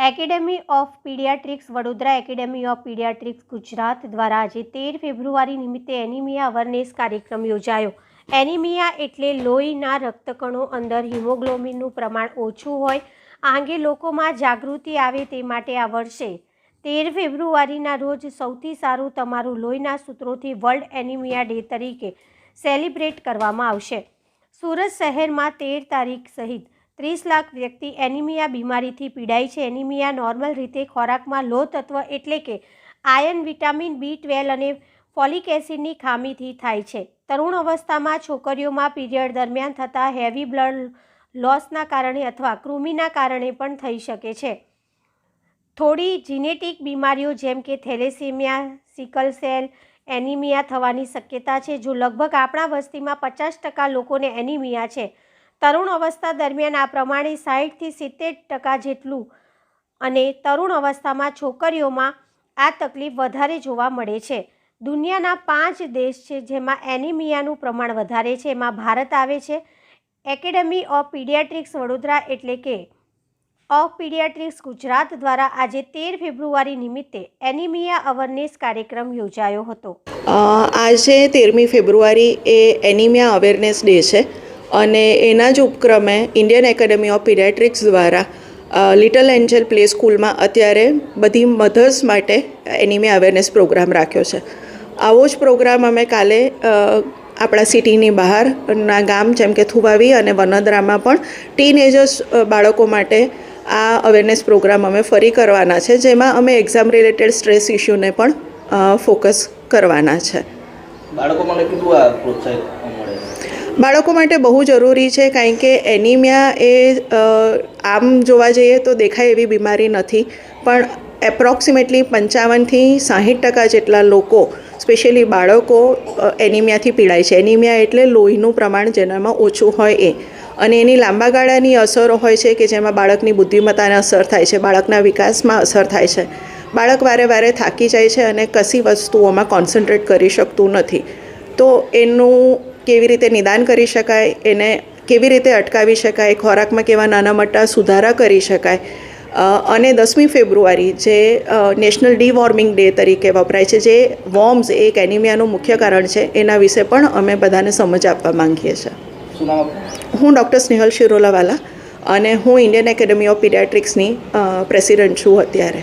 Academy of pediatrics Vadodara academy of pediatrics Gujarat દ્વારા આજે તેર ફેબ્રુઆરી નિમિત્તે એનિમિયા અવરનેસ કાર્યક્રમ યોજાયો. એનિમિયા એટલે લોહીના રક્તકણો અંદર હિમોગ્લોબિનનું પ્રમાણ ઓછું હોય, આ અંગે લોકોમાં જાગૃતિ આવે તે માટે આ વર્ષે તેર ફેબ્રુઆરીના રોજ સૌથી સારું તમારું લોહીના સૂત્રોથી વર્લ્ડ એનિમિયા ડે તરીકે સેલિબ્રેટ કરવામાં આવશે. સુરત શહેરમાં તેર તારીખ સહિત ત્રીસ લાખ વ્યક્તિ એનિમિયા બીમારીથી પીડાય છે. એનિમિયા નોર્મલ રીતે ખોરાકમાં લો તત્વ એટલે કે આયર્ન વિટામિન બી ટ્વેલ્વ અને ફોલિક એસિડની ખામીથી થાય છે. તરુણ અવસ્થામાં છોકરીઓમાં પીરિયડ દરમિયાન થતા હેવી બ્લડ લોસના કારણે અથવા કૃમિના કારણે પણ થઈ શકે છે. થોડી જીનેટિક બીમારીઓ જેમ કે થેલેસેમિયા, સિકલ સેલ, એનિમિયા થવાની શક્યતા છે. જો લગભગ આપણા વસ્તીમાં પચાસ ટકા લોકોને એનિમિયા છે તરુણ અવસ્થા દરમિયાન આ પ્રમાણે સાહીઠથી સિત્તેર ટકા જેટલું અને તરુણ અવસ્થામાં છોકરીઓમાં આ તકલીફ વધારે જોવા મળે છે. દુનિયાના પાંચ દેશ છે જેમાં એનિમિયાનું પ્રમાણ વધારે છે. એમાં ભારત આવે છે. એકેડેમી ઓફ પીડિયાટ્રિક્સ વડોદરા એટલે કે ઓફ પીડિયાટ્રિક્સ ગુજરાત દ્વારા આજે તેર ફેબ્રુઆરી નિમિત્તે એનિમિયા અવેરનેસ કાર્યક્રમ યોજાયો હતો. આજે તેરમી ફેબ્રુઆરી એ એનિમિયા અવેરનેસ ડે છે. અને એના જ ઉપક્રમે ઇન્ડિયન એકેડમી ઓફ પીડિયાટ્રિક્સ દ્વારા લિટલ એન્જલ પ્લે સ્કૂલમાં અત્યારે બધી મધર્સ માટે એનિમિયા અવેરનેસ પ્રોગ્રામ રાખ્યો છે. આવો જ પ્રોગ્રામ અમે કાલે આપણા સિટીની બહારના ગામ જેમ કે થુવાવી અને વનોદરામાં પણ ટીનેજર્સ બાળકો માટે આ અવેરનેસ પ્રોગ્રામ અમે ફરી કરવાના છે, જેમાં અમે એક્ઝામ રિલેટેડ સ્ટ્રેસ ઇસ્યુને પણ ફોકસ કરવાના છે. બાળકો માટે કેટલું આ પ્રોત્સાહિત બાળકો માટે બહુ જરૂરી છે, કારણ કે એનિમિયા એ આમ જોવા જઈએ તો દેખાય એવી બીમારી નથી. પણ એપ્રોક્સિમેટલી પંચાવનથી સાહીઠ ટકા જેટલા લોકો, સ્પેશિયલી બાળકો એનિમિયાથી પીડાય છે. એનિમિયા એટલે લોહીનું પ્રમાણ જેનામાં ઓછું હોય એ. અને એની લાંબા ગાળાની અસરો હોય છે કે જેમાં બાળકની બુદ્ધિમત્તાને અસર થાય છે, બાળકના વિકાસમાં અસર થાય છે. બાળક વારે વારે થાકી જાય છે અને કશી વસ્તુઓમાં કોન્સન્ટ્રેટ કરી શકતું નથી. તો એનું કેવી રીતે નિદાન કરી શકાય એને કેવી રીતે અટકાવી શકાય ખોરાકમાં કેવા નાના મોટા સુધારા કરી શકાય. અને દસમી ફેબ્રુઆરી જે નેશનલ ડી વોર્મિંગ ડે તરીકે વપરાય છે જે વોર્મ્સ એક એનિમિયાનું મુખ્ય કારણ છે એના વિશે પણ અમે બધાને સમજ આપવા માંગીએ છીએ. હું ડૉક્ટર સ્નેહલ શિરોલાવાલા અને હું ઇન્ડિયન એકેડમી ઓફ પીડિયાટ્રિક્સની પ્રેસિડન્ટ છું અત્યારે.